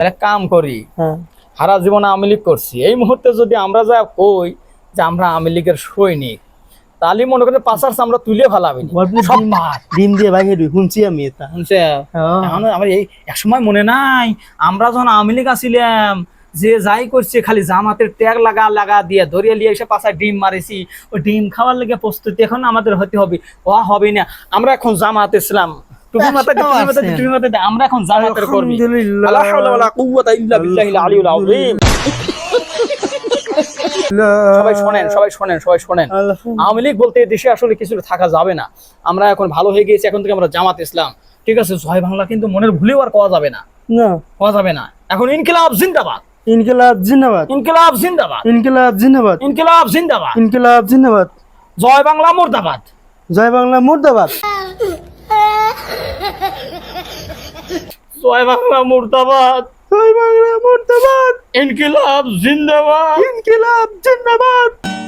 একটা কাম করি। হ্যাঁ। সারা জীবনে আওয়ামী লীগ করছি। এই মুহূর্তে যদি আমরা যা কই যে আমরা আওয়ামী লীগের সৈনিক তাহলে মনে করেন পাশার আমরা তুলে ফেলাবি। আপনি সব ডিম- বাদ ডিম দিয়ে শুনছি আমি এটা। হ্যাঁ। আমার এই এক সময় মনে নাই আমরা যখন আওয়ামী লীগ আসিলাম যে যাই করছে খালি জামাতের ট্যাগ লাগা লাগা দিয়ে ধরিয়ে নিয়ে এসে পাশায় ডিম মারেছি ওই ডিম খাওয়ার লেগে প্রস্তুতি এখন আমাদের হতে হবে। ও হবে না। আমরা এখন জামাত ইসলাম। টুপি টুপি টুপি আমরা এখন জামাতের কর্মী। আলহামদুলিল্লাহ। হাওলা ওয়ালা কুওয়াতা ইল্লা বিল্লাহিল আলিয়্যিল আযীম। সবাই শোনেন সবাই শোনেন সবাই শোনেন। আওয়ামী লীগ বলতে দেশে আসলে কিছু থাকা যাবে না। আমরা এখন ভালো হয়ে গেছি এখন থেকে আমরা জামাত ইসলাম। ঠিক আছে জয় বাংলা কিন্তু মনের ভুলেও আর পাওয়া যাবে না। না। পাওয়া যাবে না। এখন ইনকিলাব জিন্দাবাদ। ইনকিলাব জিন্দাবাদ। ইনকিলাব জিন্দাবাদ। ইনকিলাব জিন্দাবাদ। ইনকিলাব জিন্দাবাদ। ইনকিলাব জিন্দাবাদ। জয় বাংলা মুর্দাবাদ। জয় বাংলা মুর্দাবাদ। জয় বাংলা মুর্দাবাদ। জয় বাংলা মুর্দাবাদ। ইনকিলাব জিন্দাবাদ। ইনকিলাব জিন্দাবাদ।